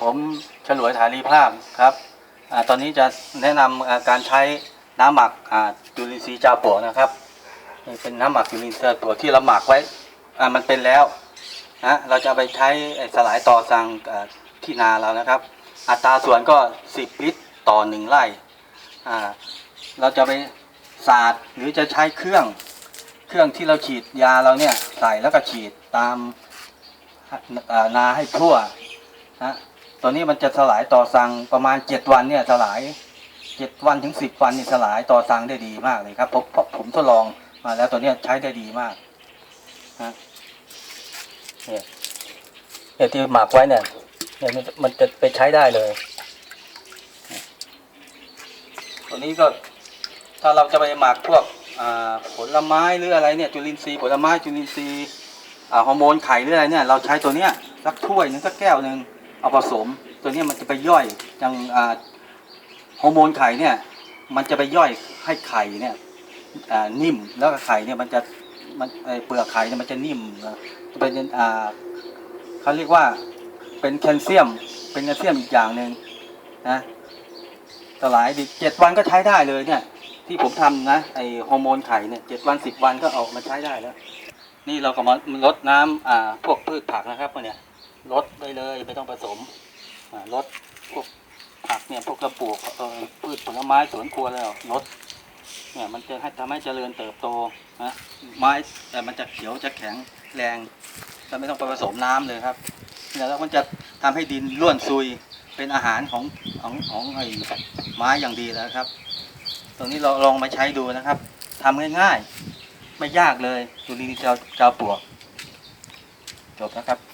ผมฉลวยฐานีพรามครับอตอนนี้จะแนะนำอ่าการใช้น้ำหมักจุลินทรีย์จาปัวนะครับนี่เป็นน้ำหมักจุลินทรีย์จาปัวที่เราหมักไว้มันเป็นแล้วนะเราจะไปใช้สลายต่อสังอ่าที่นาเรานะครับ อัตราส่วนก็ 10 ลิตรต่อหนึ่งไร่เราจะไปสาดหรือจะใช้เครื่องเครื่องที่เราฉีดยาเราเนี่ยใส่แล้วก็ฉีดตามนาให้ทั่วนะ ตัวนี้มันจะสลายต่อสังประมาณ7วันเนี่ยสลาย7วันถึง10วันนี่สลายต่อสังได้ดีมากเลยครับผมเพราะผมทดลองมาแล้วตัวเนี้ยใช้ได้ดีมากนะเนี่ยเนี่ยที่หมักไว้เนี่ยเนี่ยมันมันจะไปใช้ได้เลย ตัวนี้ก็ถ้าเราจะไปหมักพวกอ่าผลไม้หรืออะไรเนี่ยจุลินทรีย์ผลไม้จุลินทรีย์อ่าฮอร์โมนไข่หรืออะไรเนี่ยเราใช้ตัวเนี้ยสักถ้วยหนึงสักแก้วหนึ่ง เอาผสม ตัวนี้มันจะไปย่อยอย่างฮอร์โมนไข่เนี่ย มันจะไปย่อยให้ไข่เนี่ยนิ่มแล้วไข่เนี่ยมันจะมันเปลือกไข่เนี่ยมันจะนิ่มเป็นเขาเรียกว่าเป็นแคลเซียม เป็นแคลเซียมอีกอย่างหนึ่งนะสลายดีเจ็ดวันก็ใช้ได้เลยเนี่ย ที่ผมทำนะไอฮอร์โมนไข่เนี่ยเจ็ดวันสิบวันก็ออกมาใช้ได้แล้ว นี่เราก็มาลดน้ำอ่าพวกพืชผักนะครับเนี่ย ลดได้เลยไม่ต้องผสมลดพวกผักเนี่ยพวกกระปลูกเออพืชผลไม้สวนครัวแล้วลดเนี่ยมันจะให้ทำให้เจริญเติบโตนะไม้แต่มันจะเขียวจะแข็งแรงเราไม่ต้องไปผสมน้ำเลยครับแล้วมันจะทำให้ดินร่วนซุยเป็นอาหารของของของไอ้ไม้อย่างดีแล้วครับ ตรงนี้เราลองมาใช้ดูนะครับทำง่ายๆ ไม่ยากเลยจุลินทรีย์เจ้าเจ้าปลวกจบแล้วครับ